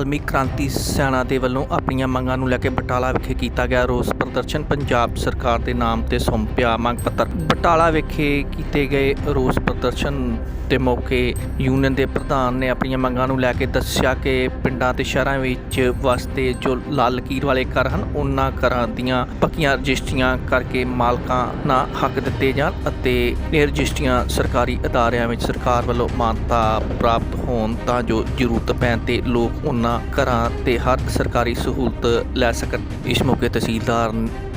ਵਾਲਮੀਕ ਕ੍ਰਾਂਤੀ ਸੈਨਾ ਦੇ ਵੱਲੋਂ ਆਪਣੀਆਂ ਮੰਗਾਂ ਨੂੰ ਲੈ ਕੇ ਬਟਾਲਾ ਵਿਖੇ ਕੀਤਾ ਗਿਆ ਰੋਸ ਪ੍ਰਦਰਸ਼ਨ। ਪੰਜਾਬ ਸਰਕਾਰ ਦੇ ਨਾਮ ਤੇ ਸੌਂਪਿਆ ਮੰਗ ਪੱਤਰ। ਬਟਾਲਾ ਵਿਖੇ ਕੀਤੇ ਗਏ ਰੋਸ ਪ੍ਰਦਰਸ਼ਨ ਦੇ ਮੌਕੇ ਯੂਨੀਅਨ ਦੇ ਪ੍ਰਧਾਨ ਨੇ ਆਪਣੀਆਂ ਮੰਗਾਂ ਨੂੰ ਲੈ ਕੇ ਦੱਸਿਆ ਕਿ ਪਿੰਡਾਂ ਤੇ ਸ਼ਹਿਰਾਂ ਵਿੱਚ ਵਸਦੇ ਜੋ ਲਾਲ ਲਕੀਰ ਵਾਲੇ ਘਰ ਹਨ, ਉਹਨਾਂ ਘਰਾਂ ਦੀਆਂ ਪੱਕੀਆਂ ਰਜਿਸਟਰੀਆਂ ਕਰਕੇ ਮਾਲਕਾਂ ਨਾਲ ਹੱਕ ਦਿੱਤੇ ਜਾਣ ਅਤੇ ਇਹ ਰਜਿਸਟਰੀਆਂ ਸਰਕਾਰੀ ਅਦਾਰਿਆਂ ਵਿੱਚ ਸਰਕਾਰ ਵੱਲੋਂ ਮਾਨਤਾ ਪ੍ਰਾਪਤ ਹੋਣ ਤਾਂ ਜੋ ਜ਼ਰੂਰਤ ਪੈਣ ਤੇ ਲੋਕ ਉਹਨਾਂ ਘਰਾਂ ਤੇ ਹਰ ਸਰਕਾਰੀ ਸਹੂਲਤ ਲੈ ਸਕਣ। ਇਸ ਮੌਕੇ ਤਹਿਸੀਲਦਾਰ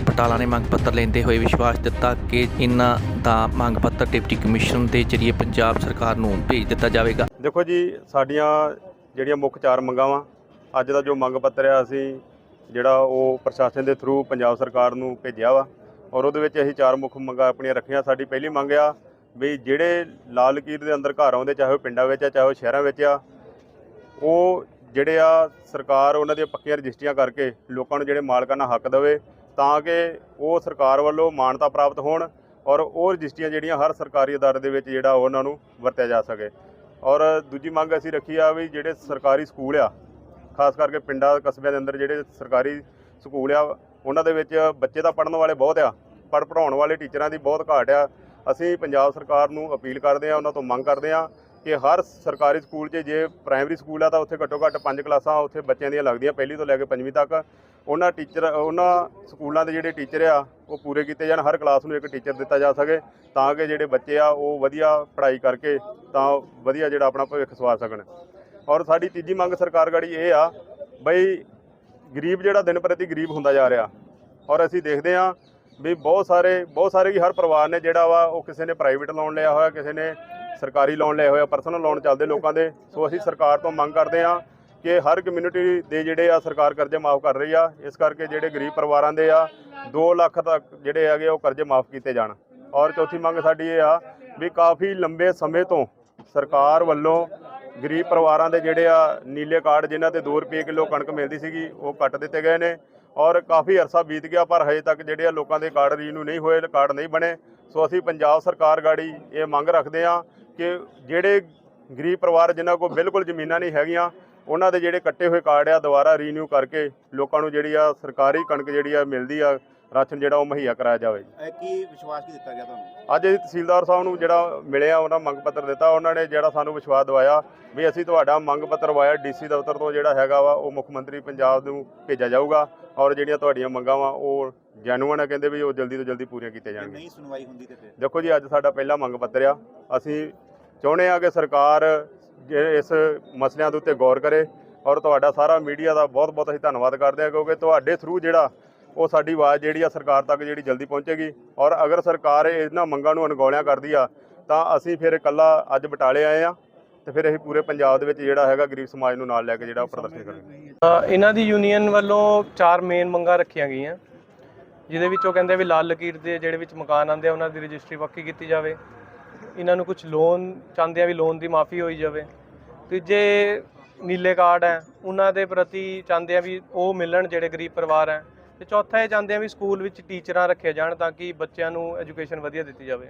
ਬਟਾਲਾ ਨੇ ਮੰਗ ਪੱਤਰ ਲੈਂਦੇ ਹੋਏ ਵਿਸ਼ਵਾਸ ਦਿੱਤਾ ਕਿ ਇਹਨਾਂ ਦਾ ਮੰਗ ਪੱਤਰ ਡਿਪਟੀ ਕਮਿਸ਼ਨਰ ਦੇ ਜ਼ਰੀਏ ਪੰਜਾਬ ਸਰਕਾਰ ਨੂੰ ਭੇਜ ਦਿੱਤਾ ਜਾਵੇਗਾ। ਦੇਖੋ ਜੀ, ਸਾਡੀਆਂ ਜਿਹੜੀਆਂ ਮੁੱਖ ਚਾਰ ਮੰਗਾਂ ਵਾ, ਅੱਜ ਦਾ ਜੋ ਮੰਗ ਪੱਤਰ ਆ ਅਸੀਂ ਜਿਹੜਾ ਉਹ ਪ੍ਰਸ਼ਾਸਨ ਦੇ ਥਰੂ ਪੰਜਾਬ ਸਰਕਾਰ ਨੂੰ ਭੇਜਿਆ ਵਾ ਔਰ ਉਹਦੇ ਵਿੱਚ ਅਸੀਂ ਚਾਰ ਮੁੱਖ ਮੰਗਾਂ ਆਪਣੀਆਂ ਰੱਖੀਆਂ। ਸਾਡੀ ਪਹਿਲੀ ਮੰਗ ਆ ਵੀ ਜਿਹੜੇ ਲਾਲ ਲਕੀਰ ਦੇ ਅੰਦਰ ਘਰ ਆਉਂਦੇ, ਚਾਹੇ ਉਹ ਪਿੰਡਾਂ ਵਿੱਚ ਆ, ਚਾਹੇ ਉਹ ਸ਼ਹਿਰਾਂ ਵਿੱਚ ਆ, ਉਹ ਜਿਹੜੇ ਆ ਸਰਕਾਰ ਉਹਨਾਂ ਦੀਆਂ ਪੱਕੀਆਂ ਰਜਿਸਟਰੀਆਂ ਕਰਕੇ ਲੋਕਾਂ ਨੂੰ ਜਿਹੜੇ ਮਾਲਕਾਨਾ ਹੱਕ ਦੇਵੇ, ਤਾਂ ਕਿ ਉਹ ਸਰਕਾਰ ਵੱਲੋਂ ਮਾਨਤਾ ਪ੍ਰਾਪਤ ਹੋਣ ਔਰ ਉਹ ਰਜਿਸਟਰੀਆਂ ਜਿਹੜੀਆਂ ਹਰ ਸਰਕਾਰੀ ਅਦਾਰੇ ਦੇ ਵਿੱਚ ਜਿਹੜਾ ਉਹਨਾਂ ਨੂੰ ਵਰਤਿਆ ਜਾ ਸਕੇ। ਔਰ ਦੂਜੀ ਮੰਗ ਅਸੀਂ ਰੱਖੀ ਆ ਵੀ ਜਿਹੜੇ ਸਰਕਾਰੀ ਸਕੂਲ ਆ, ਖਾਸ ਕਰਕੇ ਪਿੰਡਾਂ ਕਸਬਿਆਂ ਦੇ ਅੰਦਰ ਜਿਹੜੇ ਸਰਕਾਰੀ ਸਕੂਲ ਆ, ਉਹਨਾਂ ਦੇ ਵਿੱਚ ਬੱਚੇ ਤਾਂ ਪੜਨ ਵਾਲੇ ਬਹੁਤ ਆ, ਪਰ ਪੜਾਉਣ ਵਾਲੇ ਟੀਚਰਾਂ ਦੀ ਬਹੁਤ ਘਾਟ ਆ। ਅਸੀਂ ਪੰਜਾਬ ਸਰਕਾਰ ਨੂੰ ਅਪੀਲ ਕਰਦੇ ਆ, ਉਹਨਾਂ ਤੋਂ ਮੰਗ ਕਰਦੇ ਆ ਕਿ ਹਰ ਸਰਕਾਰੀ ਸਕੂਲ 'ਚ ਜੇ ਪ੍ਰਾਇਮਰੀ ਸਕੂਲ ਆ ਤਾਂ ਉੱਥੇ ਘੱਟੋ ਘੱਟ ਪੰਜ ਕਲਾਸਾਂ ਉੱਥੇ ਬੱਚਿਆਂ ਦੀਆਂ ਲੱਗਦੀਆਂ, ਪਹਿਲੀ ਤੋਂ ਲੈ ਕੇ ਪੰਜਵੀਂ ਤੱਕ। ਉਹਨਾਂ ਟੀਚਰ, ਉਹਨਾਂ ਸਕੂਲਾਂ ਦੇ ਜਿਹੜੇ ਟੀਚਰ ਆ, ਉਹ ਪੂਰੇ ਕੀਤੇ ਜਾਣ, ਹਰ ਕਲਾਸ ਨੂੰ ਇੱਕ ਟੀਚਰ ਦਿੱਤਾ ਜਾ ਸਕੇ, ਤਾਂ ਕਿ ਜਿਹੜੇ ਬੱਚੇ ਆ, ਉਹ ਵਧੀਆ ਪੜ੍ਹਾਈ ਕਰਕੇ ਤਾਂ ਵਧੀਆ ਜਿਹੜਾ ਆਪਣਾ ਭਵਿੱਖ ਸਵਾਰ ਸਕਣ। ਔਰ ਸਾਡੀ ਤੀਜੀ ਮੰਗ ਸਰਕਾਰ ਗਾੜੀ ਇਹ ਆ, ਬਈ ਗਰੀਬ ਜਿਹੜਾ ਦਿਨ ਪ੍ਰਤੀ ਗਰੀਬ ਹੁੰਦਾ ਜਾ ਰਿਹਾ। ਔਰ ਅਸੀਂ ਦੇਖਦੇ ਆ ਵੀ ਬਹੁਤ ਸਾਰੇ ਬਹੁਤ ਸਾਰੇ ਹੀ ਹਰ ਪਰਿਵਾਰ ਨੇ ਜਿਹੜਾ ਵਾ, ਉਹ ਕਿਸੇ ਨੇ ਪ੍ਰਾਈਵੇਟ ਲੋਨ ਲਿਆ ਹੋਇਆ, ਕਿਸੇ ਨੇ ਸਰਕਾਰੀ ਲੋਨ ਲਏ ਹੋਏ ਆ ਪਰਸਨਲ ਲੋਨ ਚੱਲਦੇ ਲੋਕਾਂ ਦੇ। ਸੋ ਅਸੀਂ ਸਰਕਾਰ ਤੋਂ ਮੰਗ ਕਰਦੇ ਆ ਕਿ ਹਰ ਕਮਿਊਨਿਟੀ ਦੇ ਜਿਹੜੇ ਆ, ਸਰਕਾਰ ਕਰਜ਼ੇ ਮਾਫ ਕਰ ਰਹੀ ਆ। ਇਸ ਕਰਕੇ ਜਿਹੜੇ ਗਰੀਬ ਪਰਿਵਾਰਾਂ ਦੇ ਆ 2 ਲੱਖ ਤੱਕ ਜਿਹੜੇ ਹੈਗੇ ਉਹ ਕਰਜ਼ੇ ਮਾਫ ਕੀਤੇ ਜਾਣ। ਔਰ ਚੌਥੀ ਮੰਗ ਸਾਡੀ ਇਹ ਆ ਵੀ ਕਾਫੀ ਲੰਬੇ ਸਮੇਂ ਤੋਂ ਸਰਕਾਰ ਵੱਲੋਂ ਗਰੀਬ ਪਰਿਵਾਰਾਂ ਦੇ ਜਿਹੜੇ ਆ, ਨੀਲੇ ਕਾਰਡ ਜਿਨ੍ਹਾਂ ਤੇ 2 ਰੁਪਏ ਕਿਲੋ ਕਣਕ ਮਿਲਦੀ ਸੀਗੀ, ਉਹ ਕੱਟ ਦਿੱਤੇ ਗਏ ਨੇ। ਔਰ ਕਾਫੀ ਅਰਸਾ ਬੀਤ ਗਿਆ, ਪਰ ਹਜੇ ਤੱਕ ਜਿਹੜੇ ਆ, ਲੋਕਾਂ ਦੇ ਕਾਰਡ ਰੀਨਿਊ ਨਹੀਂ ਹੋਏ, ਕਾਰਡ ਨਹੀਂ ਬਣੇ। ਸੋ ਅਸੀਂ ਪੰਜਾਬ ਸਰਕਾਰ ਗਾੜੀ ਇਹ ਮੰਗ ਰੱਖਦੇ ਆ ਕਿ ਜਿਹੜੇ ਗਰੀਬ ਪਰਿਵਾਰ ਜਿਨ੍ਹਾਂ ਕੋਲ ਬਿਲਕੁਲ ਜ਼ਮੀਨਾਂ ਨਹੀਂ ਹੈਗੀਆਂ, ਉਹਨਾਂ ਦੇ ਜਿਹੜੇ ਕੱਟੇ ਹੋਏ ਕਾਰਡ ਆ, ਦੁਬਾਰਾ ਰੀਨਿਊ ਕਰਕੇ ਲੋਕਾਂ ਨੂੰ ਜਿਹੜੀ ਆ ਸਰਕਾਰੀ ਕਣਕ ਜਿਹੜੀ ਆ ਮਿਲਦੀ ਆ ਰਾਸ਼ਨ ਜਿਹੜਾ ਉਹ ਮੁਹੱਈਆ ਕਰਾਇਆ ਜਾਵੇ ਇਹ ਕੀ ਵਿਸ਼ਵਾਸ ਕੀ ਦਿੱਤਾ ਗਿਆ ਤੁਹਾਨੂੰ? ਅੱਜ ਅਸੀਂ ਤਹਿਸੀਲਦਾਰ ਸਾਹਿਬ ਨੂੰ ਜਿਹੜਾ ਮਿਲਿਆ ਉਹਨਾਂ ਮੰਗ ਪੱਤਰ ਦਿੱਤਾ। ਉਹਨਾਂ ਨੇ ਜਿਹੜਾ ਸਾਨੂੰ ਵਿਸ਼ਵਾਸ ਦਿਵਾਇਆ ਵੀ ਅਸੀਂ ਤੁਹਾਡਾ ਮੰਗ ਪੱਤਰ ਵਾਇਆ ਡੀਸੀ ਦਫ਼ਤਰ ਤੋਂ ਜਿਹੜਾ ਹੈਗਾ ਵਾ ਉਹ ਮੁੱਖ ਮੰਤਰੀ ਪੰਜਾਬ ਨੂੰ ਭੇਜਿਆ ਜਾਊਗਾ ਔਰ ਜਿਹੜੀਆਂ ਤੁਹਾਡੀਆਂ ਮੰਗਾਂ ਵਾ ਉਹ ਜੈਨੂਅਨ ਆ ਕਹਿੰਦੇ ਵੀ ਉਹ ਜਲਦੀ ਤੋਂ ਜਲਦੀ ਪੂਰੀਆਂ ਕੀਤੀਆਂ ਜੇ ਜਾਣਗੀਆਂ। ਨਹੀਂ ਸੁਣਵਾਈ ਹੁੰਦੀ ਤੇ ਫਿਰ? ਦੇਖੋ ਜੀ ਅੱਜ ਸਾਡਾ ਪਹਿਲਾ ਮੰਗ ਪੱਤਰ ਆ। ਅਸੀਂ ਚਾਹੁੰਦੇ ਆ ਕਿ ਸਰਕਾਰ ਜੇ ਇਸ ਮਸਲਿਆਂ ਦੇ ਉੱਤੇ ਗੌਰ ਕਰੇ ਔਰ ਤੁਹਾਡਾ ਸਾਰਾ ਮੀਡੀਆ ਦਾ ਬਹੁਤ ਬਹੁਤ ਅਸੀਂ ਧੰਨਵਾਦ ਕਰਦੇ ਹਾਂ ਕਿਉਂਕਿ ਤੁਹਾਡੇ ਥਰੂ ਜਿਹੜਾ ਉਹ ਸਾਡੀ ਆਵਾਜ਼ ਜਿਹੜੀ ਆ ਸਰਕਾਰ ਤੱਕ ਜਿਹੜੀ ਜਲਦੀ ਪਹੁੰਚੇਗੀ। ਔਰ ਅਗਰ ਸਰਕਾਰ ਇਹਨਾਂ ਮੰਗਾਂ ਨੂੰ ਅਣਗੌਲਿਆਂ ਕਰਦੀ ਆ, ਤਾਂ ਅਸੀਂ ਫਿਰ ਇਕੱਲਾ ਅੱਜ ਬਟਾਲੇ ਆਏ ਆ ਤੇ ਫਿਰ ਅਸੀਂ ਪੂਰੇ ਪੰਜਾਬ ਦੇ ਵਿੱਚ ਜਿਹੜਾ ਹੈਗਾ ਗਰੀਬ ਸਮਾਜ ਨੂੰ ਨਾਲ ਲੈ ਕੇ ਜਿਹੜਾ ਪ੍ਰਦਰਸ਼ਨ ਕਰਾਂਗੇ। ਇਹਨਾਂ ਦੀ ਯੂਨੀਅਨ ਵੱਲੋਂ ਚਾਰ ਮੇਨ ਮੰਗਾਂ ਰੱਖੀਆਂ ਗਈਆਂ। ਜਿਹਦੇ ਵਿੱਚ ਉਹ ਕਹਿੰਦੇ ਵੀ ਲਾਲ ਲਕੀਰ ਦੇ ਜਿਹੜੇ ਵਿੱਚ ਮਕਾਨ ਆਂਦੇ ਆ, ਉਹਨਾਂ ਦੀ ਰਜਿਸਟਰੀ ਪੱਕੀ ਕੀਤੀ ਜਾਵੇ। ਇਹਨਾਂ ਨੂੰ ਕੁਝ ਲੋਨ ਚਾਹੁੰਦੇ ਆ ਵੀ ਲੋਨ ਦੀ ਮਾਫੀ ਹੋਈ ਜਾਵੇ। ਤੀਜੇ ਨੀਲੇ ਕਾਰਡ ਹੈ, ਉਹਨਾਂ ਦੇ ਪ੍ਰਤੀ ਚਾਹੁੰਦੇ ਆ ਵੀ ਉਹ ਮਿਲਣ ਜਿਹੜੇ ਗਰੀਬ ਪਰਿਵਾਰ ਹੈ ਤੇ ਚੌਥਾ ਇਹ ਚਾਹੁੰਦੇ ਆ ਵੀ ਸਕੂਲ ਵਿੱਚ ਟੀਚਰਾਂ ਰੱਖੇ ਜਾਣ ਤਾਂ ਕਿ ਬੱਚਿਆਂ ਨੂੰ ਐਜੂਕੇਸ਼ਨ ਵਧੀਆ ਦਿੱਤੀ ਜਾਵੇ।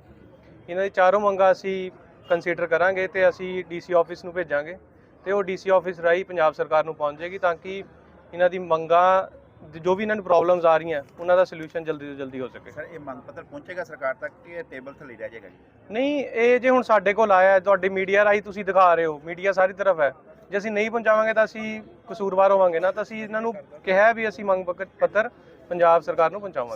ਇਹਨਾਂ ਦੀ ਚਾਰੋਂ ਮੰਗਾਂ ਅਸੀਂ ਕੰਸੀਡਰ ਕਰਾਂਗੇ ਤੇ ਅਸੀਂ ਡੀਸੀ ਆਫਿਸ ਨੂੰ ਭੇਜਾਂਗੇ ਤੇ ਉਹ ਡੀਸੀ ਆਫਿਸ ਰਾਹੀਂ ਪੰਜਾਬ ਸਰਕਾਰ ਨੂੰ ਪਹੁੰਚ ਜਾਏਗੀ ਤਾਂ ਕਿ ਇਹਨਾਂ ਦੀ ਮੰਗਾਂ ਜੋ ਵੀ ਇਹਨਾਂ ਨੂੰ ਪ੍ਰੋਬਲਮਸ ਆ ਰਹੀਆਂ ਉਹਨਾਂ ਦਾ ਸੋਲੂਸ਼ਨ ਜਲਦੀ ਤੋਂ ਜਲਦੀ ਹੋ ਸਕੇ। ਸਰ ਇਹ ਮੰਗ ਪੱਤਰ ਪਹੁੰਚੇਗਾ ਸਰਕਾਰ ਤੱਕ ਕਿ ਇਹ ਟੇਬਲ ਥੱਲੇ ਰਹਿ ਜਾਏਗਾ ਜੀ? ਨਹੀਂ ਇਹ ਜੇ ਹੁਣ ਸਾਡੇ ਕੋਲ ਆਇਆ ਤੁਹਾਡੀ ਮੀਡੀਆ ਰਾਹੀਂ ਤੁਸੀਂ ਦਿਖਾ ਰਹੇ ਹੋ ਮੀਡੀਆ ਸਾਰੀ ਤਰਫ ਹੈ। ਜੇ ਅਸੀਂ ਨਹੀਂ ਪਹੁੰਚਾਵਾਂਗੇ ਤਾਂ ਅਸੀਂ ਕਸੂਰਵਾਰ ਹੋਵਾਂਗੇ ਨਾ, ਤਾਂ ਅਸੀਂ ਇਹਨਾਂ ਨੂੰ ਕਿਹਾ ਵੀ ਅਸੀਂ ਮੰਗ ਪੱਤਰ ਪੰਜਾਬ ਸਰਕਾਰ ਨੂੰ ਪਹੁੰਚਾਵਾਂਗੇ।